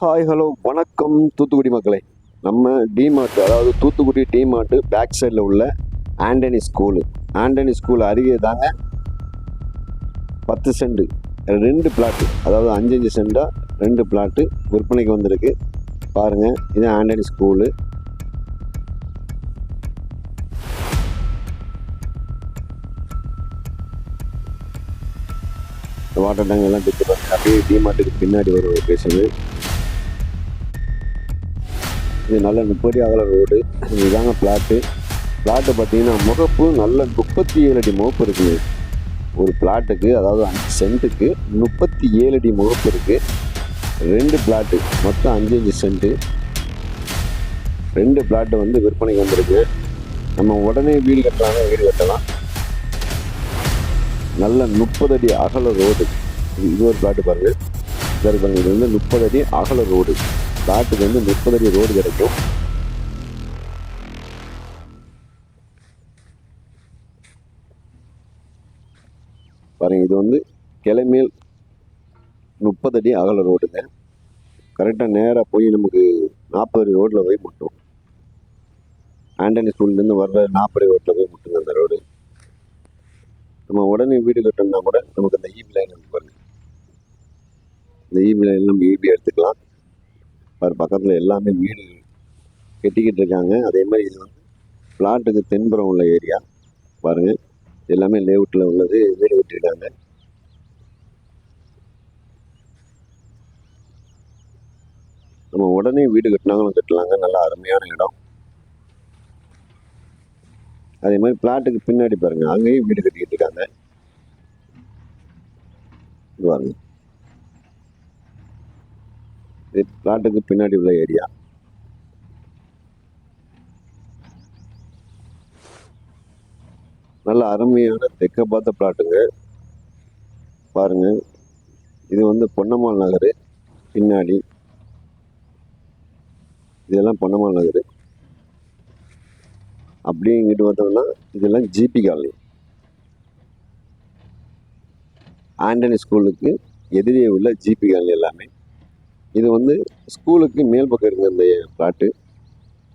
Hi hello வணக்கம் தூத்துக்குடி மக்களே. நம்ம டிமார்ட் அதாவது தூத்துக்குடி டிமார்ட்டு பேக் சைடில் உள்ள ஆண்டனி ஸ்கூலு ஆண்டனி ஸ்கூல் அருகே தாங்க பத்து சென்ட் ரெண்டு பிளாட்டு அதாவது அஞ்சு அஞ்சு சென்டாக ரெண்டு பிளாட்டு விற்பனைக்கு வந்திருக்கு. பாருங்கள் இது ஆண்டனி ஸ்கூலு இந்த வாட்டர் டேங்க் எல்லாம் பிடிச்சி பாருங்க அப்படியே டிமார்ட்டுக்கு பின்னாடி ஒரு பேசுது இது நல்ல முப்படி அகல ரோடு. இதுதாங்க பிளாட்டு. பிளாட்டு பார்த்தீங்கன்னா முகப்பு நல்ல முப்பத்தி ஏழு அடி முகப்பு இருக்குது ஒரு பிளாட்டுக்கு அதாவது அஞ்சு சென்ட்டுக்கு முப்பத்தி ஏழு அடி முகப்பு இருக்குது ரெண்டு பிளாட்டு மொத்தம் அஞ்சு அஞ்சு சென்ட்டு. ரெண்டு பிளாட்டு வந்து விற்பனைக்கு வந்திருக்கு. நம்ம உடனே வீடு கட்டலாம்னா வீடு கட்டலாம். நல்ல முப்பது அடி அகல ரோடு. இது ஒரு பிளாட்டு பாருங்கள் இது இது வந்து முப்பது அடி அகல ரோடு. பிளாட்டுக்கு வந்து முப்பது அடி ரோடு கிடைக்கும். பாருங்க இது வந்து கிளமேல் முப்பது அடி அகல ரோடுங்க. கரெக்டாக நேராக போய் நமக்கு நாற்பது அடி ரோட்டில் போய் முட்டும். ஆண்டனி ஸ்கூல்லேருந்து வர்ற நாற்பது ரோட்டில் போய் முட்டுங்க அந்த ரோடு. நம்ம உடனே வீடு கட்டணும்னா கூட நமக்கு அந்த இபி லைன் வந்து பாருங்கள் இந்த இபி லைன் நம்ம இபி எடுத்துக்கலாம். பாரு பக்கத்தில் எல்லாமே வீடு கட்டிக்கிட்டு இருக்காங்க அதே மாதிரி இது வந்து பிளாட்டுக்கு தென்புறம் உள்ள ஏரியா. பாருங்கள் எல்லாமே லேஅவுட்டில் உள்ளது வீடு கட்டியிருக்காங்க. நம்ம உடனே வீடு கட்டினாங்களும் கட்டலாங்க. நல்லா அருமையான இடம். அதே மாதிரி பிளாட்டுக்கு பின்னாடி பாருங்க அங்கேயும் வீடு கட்டிக்கிட்டு இருக்காங்க பாருங்கள் பாருங்க. இது பிளாட்டுக்கு பின்னாடி உள்ள ஏரியா. நல்ல அருமையான தெற்க பார்த்த பிளாட்டுங்க. பாருங்க. இது வந்து பொன்னம்மாள் நகர். பின்னாடி. இதெல்லாம் பொன்னம்மாள் நகர். அப்படியே இங்கிட்டு வந்தோம்னா இதெல்லாம் ஜிபி காலனி. ஆண்டனி ஸ்கூலுக்கு எதிரே உள்ள ஜிபி காலனி எல்லாமே. இது வந்து ஸ்கூலுக்கு மேல் பக்கம் இருந்த இந்த பிளாட்டு.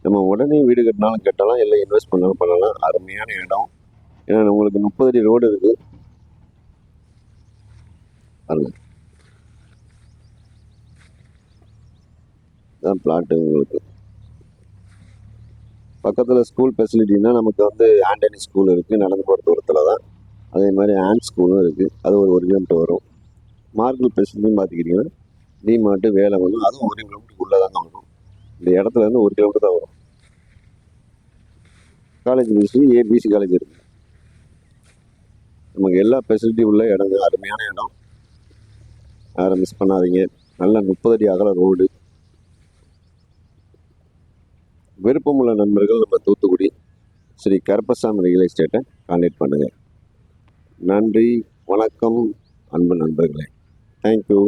நம்ம உடனே வீடு கட்டினாலும் கட்டலாம் இல்லை இன்வெஸ்ட் பண்ணாலும் பண்ணலாம். அருமையான இடம். ஏன்னா உங்களுக்கு முப்பது அடி ரோடு இருக்கு. பாருங்க. பிளாட்டு உங்களுக்கு. பக்கத்தில் ஸ்கூல் ஃபெசிலிட்டினா நமக்கு வந்து ஆண்டனி ஸ்கூல் இருக்குது நடந்து போகிற தூரத்தில் தான். அதே மாதிரி ஆண்ட் ஸ்கூலும் இருக்குது அது ஒரு ஒரு கிலோமீட்டர் வரும். மார்க்கல் ஃபெசிலிட்டின்னு பார்த்துக்கிட்டிங்கன்னா டிமார்ட்டு வேலை வரும். அதுவும் ஒரு கிலோமீட்டருக்கு உள்ளே தாங்க வரும். இந்த இடத்துல இருந்து ஒரு கிலோமீட்டர் தான் வரும். காலேஜ் பிசி ஏபிசி காலேஜ் இருக்குது நமக்கு எல்லா ஃபெசிலிட்டி உள்ள இடங்க அருமையான இடம். யாரும் மிஸ் பண்ணாதீங்க. நல்ல முப்பது அடி அகல ரோடு விருப்பமுள்ள நண்பர்கள் நம்ம தூத்துக்குடி ஸ்ரீ கருப்பசாமி ரியல் எஸ்டேட்டை கான்டாக்ட் பண்ணுங்கள் நன்றி வணக்கம் அன்பு நண்பர்களே. தேங்க்யூ